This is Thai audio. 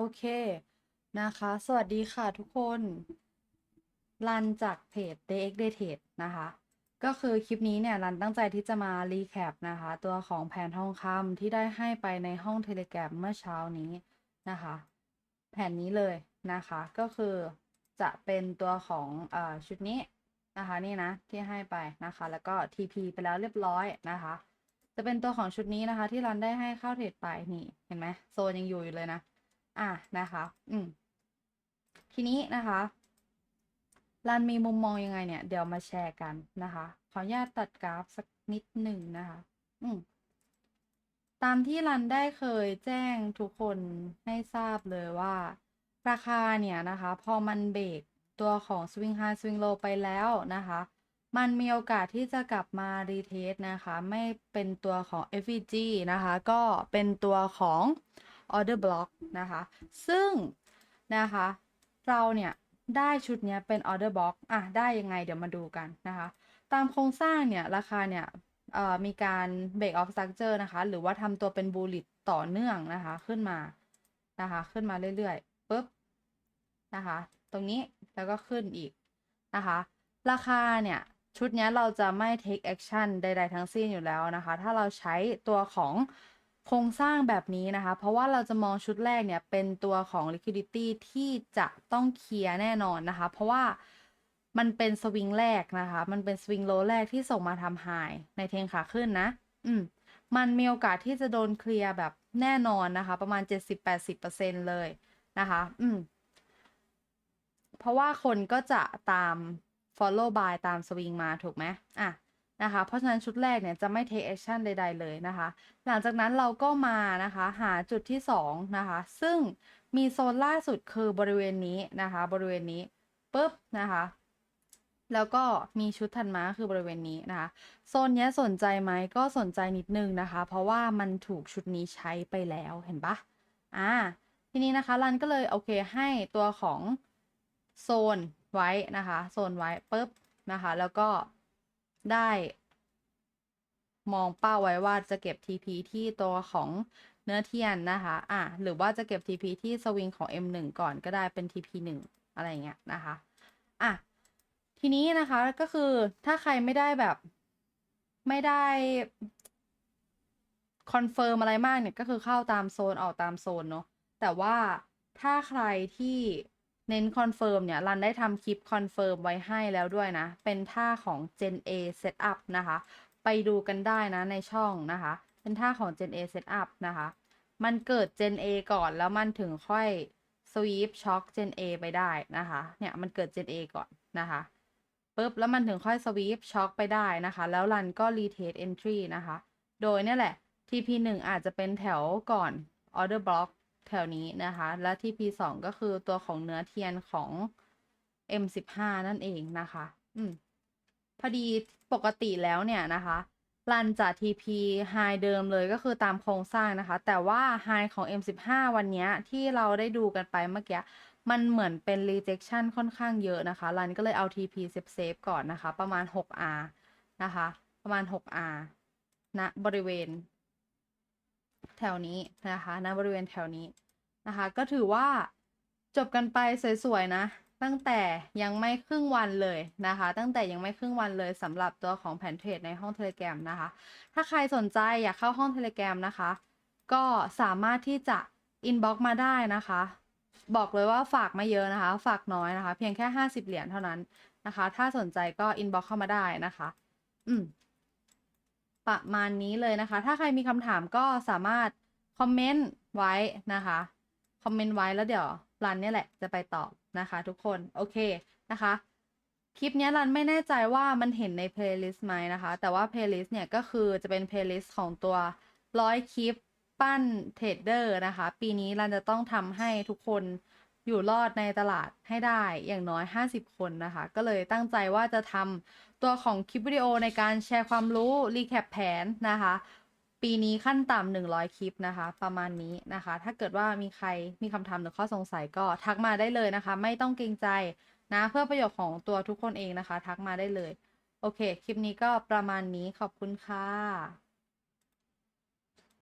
โอเคนะคะ สวัสดีค่ะทุกคน รันจากเพจ DX d a Trade นะคะ ก็คือคลิปนี้เนี่ย รันตั้งใจที่จะมารีแคปนะคะ ตัวของแผนทองคำที่ได้ให้ไปในห้องเทเล gram เมื่อเช้านี้นะคะ แผนนี้เลยนะคะ ก็คือจะเป็นตัวของอชุดนี้นะคะนี่นะที่ให้ไปนะคะ แล้วก็ TP ไปแล้วเรียบร้อยนะคะ จะเป็นตัวของชุดนี้นะคะ ที่รันได้ให้เข้าเทรดไปนี่เห็นไหมโซนยังอยู่อยู่เลยนะ อะนะคะ อืม ทีนี้นะคะรันมีมุมมองยังไงเนี่ย เดี๋ยวมาแชร์กันนะคะ ขออนุญาตตัดกราฟสักนิดหนึ่งนะคะ อืม ตามที่รันได้เคยแจ้งทุกคนให้ทราบเลยว่า ราคาเนี่ยนะคะ พอมันเบรกตัวของ Swing High Swing Low ไปแล้วนะคะ มันมีโอกาสที่จะกลับมารีเทสนะคะ ไม่เป็นตัวของ FVG นะคะ ก็เป็นตัวของ Order Block นะคะ ซึ่งนะคะ เราเนี่ยได้ชุดนี้เป็น Order Block อะ ได้ยังไงเดี๋ยวมาดูกันนะคะ ตามโครงสร้างเนี่ย ราคาเนี่ยมีการ break off structure นะคะ หรือว่าทำตัวเป็น bullish ต่อเนื่องนะคะ ขึ้นมานะคะ ขึ้นมาเรื่อยๆปุ๊บนะคะ ตรงนี้แล้วก็ขึ้นอีกนะคะ ราคาเนี่ยชุดนี้เราจะไม่ take action ใด ๆ ทั้งสิ้นอยู่แล้วนะคะ ถ้าเราใช้ตัวของ โครงสร้างแบบนี้นะคะ เพราะว่าเราจะมองชุดแรกเนี่ยเป็นตัวของ liquidity ที่จะต้องเคลียร์แน่นอนนะคะ เพราะว่ามันเป็นสวิงแรกนะคะ มันเป็นสวิงโลแรกที่ส่งมาทำไฮในเทงขาขึ้นนะ อืม มันมีโอกาสที่จะโดนเคลียร์แบบแน่นอนนะคะ ประมาณ 70-80%เลยนะคะ อืม เพราะว่าคนก็จะตาม follow by ตามสวิงมาถูกไหมอะ นะคะ เพราะฉะนั้นชุดแรกเนี่ยจะไม่ take action ใด ๆ เลยนะคะ หลังจากนั้นเราก็มานะคะหาจุดที่ 2 นะคะ ซึ่งมีโซนล่าสุดคือบริเวณนี้นะคะ บริเวณนี้ปุ๊บนะคะแล้วก็มีชุดถัดมาคือบริเวณนี้นะคะโซนนี้สนใจไหมก็สนใจนิดนึงนะคะ เพราะว่ามันถูกชุดนี้ใช้ไปแล้วเห็นปะอ่าทีนี้นะคะรันก็เลยโอเคให้ตัวของโซนไว้นะคะ โซนไว้ปุ๊บนะคะ แล้วก็ ได้ มองเป้าไว้ว่าจะเก็บ TP ที่ตัวของเนื้อเทียนนะคะ อะ หรือว่าจะเก็บ TP ที่สวิงของ M1 ก่อนก็ได้เป็น TP 1 อะไรเงี้ยนะคะ อะ ทีนี้นะคะก็คือถ้าใครไม่ได้แบบไม่ได้คอนเฟิร์มอะไรมากเนี่ยก็คือเข้าตามโซนออกตามโซนเนาะแต่ว่าถ้าใครที่ เน้นคอนเฟิร์มเนี่ยรันได้ทำคลิปคอนเฟิร์มไว้ให้แล้วด้วยนะ เป็นท่าของ Gen A Setup นะคะ ไปดูกันได้นะในช่องนะคะ เป็นท่าของ Gen A Setup นะคะ มันเกิด Gen A ก่อนแล้วมันถึงค่อย sweep shock Gen A ไปได้นะคะ เนี่ยมันเกิด Gen A ก่อนนะคะปุ๊บแล้วมันถึงค่อย sweep shock ไปได้นะคะ แล้วรันก็ retake entry นะคะ โดยเนี่ยแหละ TP 1 อาจจะเป็นแถวก่อน order block แถวนี้นะคะ และ TP 2 ก็คือตัวของเนื้อเทียนของ M15 นั่นเองนะคะ อืม พอดีปกติแล้วเนี่ยนะคะรันจาก TP High เดิมเลยก็คือตามโครงสร้างนะคะ แต่ว่า High ของ M15 วันนี้ที่เราได้ดูกันไปเมื่อกี้ มันเหมือนเป็น rejection ค่อนข้างเยอะนะคะ รันก็เลยเอา TP save save ก่อนนะคะ ประมาณ 6R นะคะ ประมาณ 6R ณบริเวณ แถวนี้นะคะณบริเวณแถวนี้นะคะ ก็ถือว่าจบกันไปสวยๆนะ ตั้งแต่ยังไม่ครึ่งวันเลยนะคะ ตั้งแต่ยังไม่ครึ่งวันเลยสำหรับตัวของแผนเทรดในห้องเทเล gram นะคะ ถ้าใครสนใจอยากเข้าห้องเทเล gram นะคะ ก็สามารถที่จะ inbox มาได้นะคะ บอกเลยว่าฝากไม่เยอะนะคะ ฝากน้อยนะคะ เพียงแค่ 50 เหรียญเท่านั้นนะคะ ถ้าสนใจก็ inbox เข้ามาได้นะคะ อืม ประมาณนี้เลยนะคะ ถ้าใครมีคำถามก็สามารถคอมเมนต์ไว้นะคะ คอมเมนต์ไว้แล้วเดี๋ยวรันเนี่ยแหละจะไปตอบนะคะทุกคน โอเคนะคะ คลิปนี้รันไม่แน่ใจว่ามันเห็นใน playlist ไหมนะคะ แต่ว่า playlist เนี่ยก็คือจะเป็น playlist ของตัวร้อยคลิปปั้นเทรดเดอร์นะคะ ปีนี้รันจะต้องทำให้ทุกคน อยู่รอดในตลาดให้ได้อย่างน้อย 50 คนนะคะ ก็เลยตั้งใจว่าจะทำตัวของคลิปวิดีโอในการแชร์ความรู้ รีแคปแผนนะคะ ปีนี้ขั้นต่ำ100 คลิปนะคะ ประมาณนี้นะคะ ถ้าเกิดว่ามีใครมีคำถามหรือข้อสงสัยก็ทักมาได้เลยนะคะ ไม่ต้องเกรงใจนะเพื่อประโยชน์ของตัวทุกคนเองนะคะ ทักมาได้เลย โอเค คลิปนี้ก็ประมาณนี้ขอบคุณค่ะ